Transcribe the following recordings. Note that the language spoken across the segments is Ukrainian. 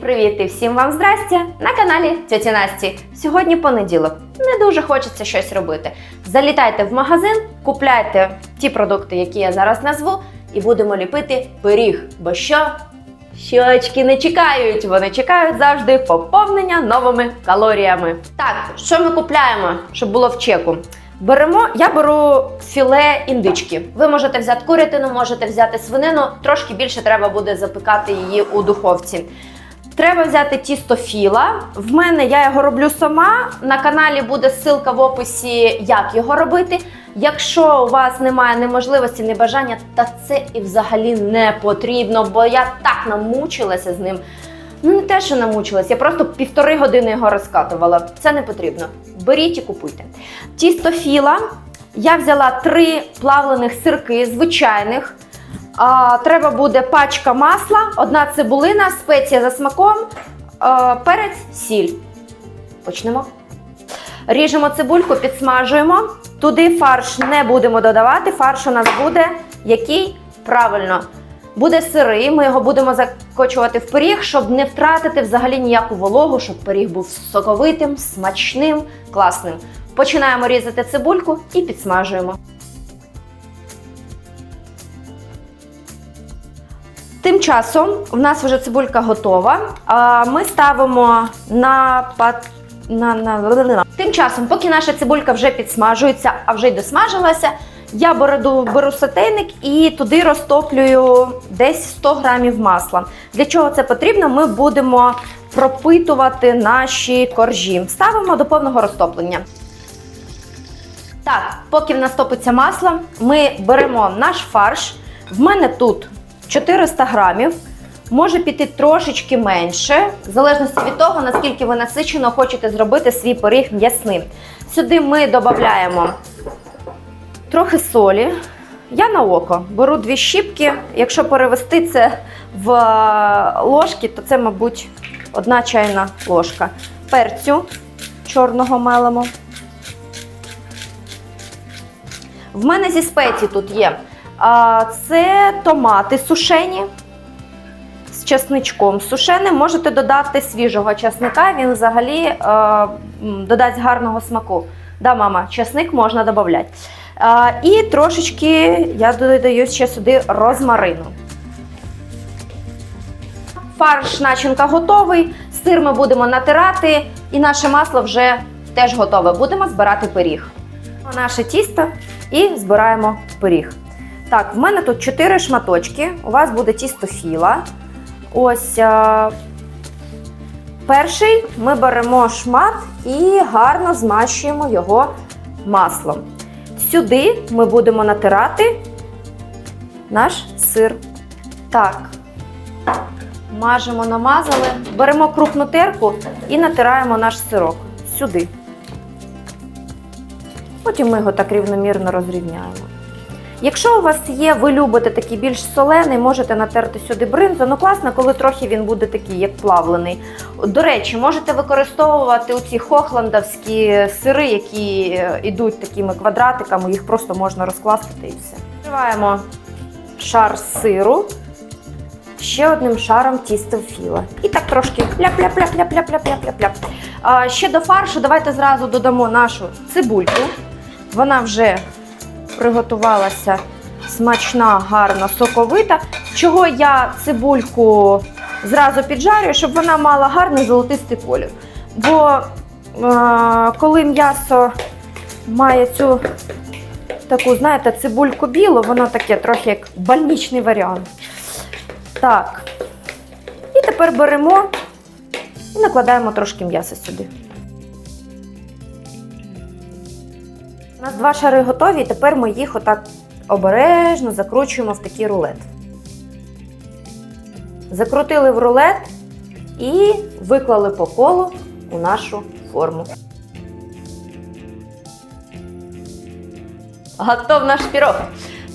Привіт і всім вам здрастя! На каналі Тьоті Насті. Сьогодні понеділок. Не дуже хочеться щось робити. Залітайте в магазин, купляйте ті продукти, які я зараз назву, і будемо ліпити пиріг. Бо що? Щочки не чекають, вони чекають завжди поповнення новими калоріями. Так, що ми купляємо, щоб було в чеку? Беремо, я беру філе індички. Ви можете взяти курятину, можете взяти свинину, трошки більше треба буде запекати її у духовці. Треба взяти тісто філа. В мене я його роблю сама. На каналі буде ссылка в описі, як його робити. Якщо у вас немає ні можливості, ні бажання, та це і взагалі не потрібно, бо я так намучилася з ним. Ну, не те, що намучилась, я просто півтори години його розкатувала. Це не потрібно. Беріть і купуйте. Тісто філа. Я взяла три плавлених сирки, звичайних. А, треба буде пачка масла, одна цибулина, спеція за смаком, а, перець, сіль. Почнемо. Ріжемо цибульку, підсмажуємо. Туди фарш не будемо додавати. Фарш у нас буде який? Правильно. Буде сирий, ми його будемо закочувати в пиріг, щоб не втратити взагалі ніяку вологу, щоб пиріг був соковитим, смачним, класним. Починаємо різати цибульку і підсмажуємо. Тим часом в нас вже цибулька готова. Ми ставимо на на, на... Тим часом, поки наша цибулька вже підсмажується, а вже й досмажилася, я беру, беру сотейник і туди розтоплюю десь 100 грамів масла. Для чого це потрібно? Ми будемо пропитувати наші коржі. Ставимо до повного розтоплення. Так, поки в нас топиться масло, ми беремо наш фарш. В мене тут 400 грамів. Може піти трошечки менше, в залежності від того, наскільки ви насичено хочете зробити свій пиріг м'ясним. Сюди ми додаємо трохи солі. Я на око беру дві щіпки. Якщо перевести це в е, ложки, то це, мабуть, одна чайна ложка. Перцю чорного мелимо. В мене зі спецій тут є. Це томати сушені з чесничком сушеним. Можете додати свіжого чесника, він взагалі е, додасть гарного смаку. Да, мама, чесник можна додати. І трошечки я додаю ще сюди розмарину. Фарш начинка готовий, сир ми будемо натирати, і наше масло вже теж готове. Будемо збирати пиріг. Наше тісто і збираємо пиріг. Так, в мене тут 4 шматочки. У вас буде тісто філа. Ось а, перший ми беремо шмат і гарно змащуємо його маслом. Сюди ми будемо натирати наш сир. Так, мажемо, намазали, беремо крупну терку і натираємо наш сирок сюди. Потім ми його так рівномірно розрівняємо. Якщо у вас є, ви любите такий більш солений, можете натерти сюди бринзу. Ну класно, коли трохи він буде такий, як плавлений. До речі, можете використовувати оці хохландовські сири, які е, йдуть такими квадратиками, їх просто можна розкласти і все. Вкриваємо шар сиру ще одним шаром тіста філа. І так трошки ляп-ляп-ляп-ляп-ляп-ляп-ляп-ляп. Ще до фаршу давайте зразу додамо нашу цибульку. Вона вже приготувалася смачна, гарна, соковита. Чого я цибульку зразу піджарюю, щоб вона мала гарний золотистий колір. Бо е, коли м'ясо має цю таку, знаєте, цибульку білу, воно таке трохи як больничний варіант. Так. І тепер беремо і накладаємо трошки м'яса сюди. У нас два шари готові, і тепер ми їх отак обережно закручуємо в такий рулет. Закрутили в рулет і виклали по колу у нашу форму. Готов наш пірог.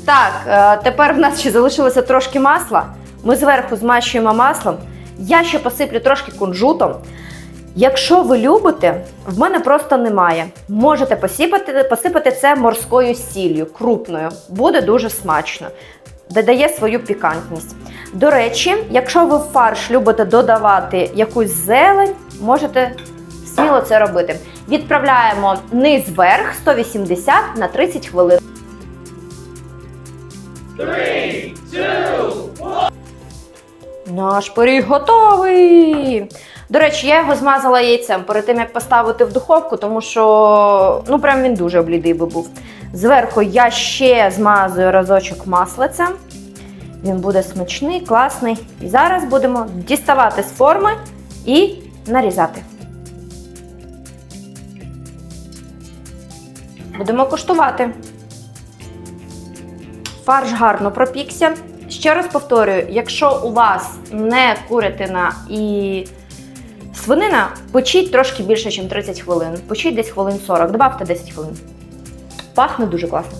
Так, е, тепер в нас ще залишилося трошки масла. Ми зверху змащуємо маслом. Я ще посиплю трошки кунжутом. Якщо ви любите, в мене просто немає. Можете посипати, посипати це морською сіллю, крупною. Буде дуже смачно. Додає свою пікантність. До речі, якщо ви в фарш любите додавати якусь зелень, можете сміло це робити. Відправляємо низ вверх 180 на 30 хвилин. Наш пиріг готовий. До речі, я його змазала яйцем перед тим, як поставити в духовку, тому що ну прям він дуже блідий би був. Зверху я ще змазую разочок маслицем. Він буде смачний, класний. І зараз будемо діставати з форми і нарізати. Будемо куштувати. Фарш гарно пропікся. Ще раз повторюю: якщо у вас не курятина і свинина, печіть трошки більше, ніж 30 хвилин. Печіть десь хвилин 40, добавте 10 хвилин. Пахне дуже класно.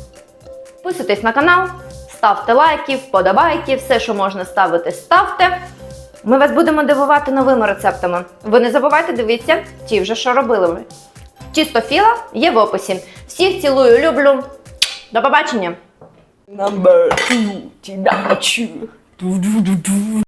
Підписуйтесь на канал, ставте лайки, вподобайки, все, що можна ставити, ставте. Ми вас будемо дивувати новими рецептами. Ви не забувайте дивитися ті вже, що робили ми. Тісто філа є в описі. Всіх цілую, люблю. До побачення! number two 今天我去嘟嘟嘟嘟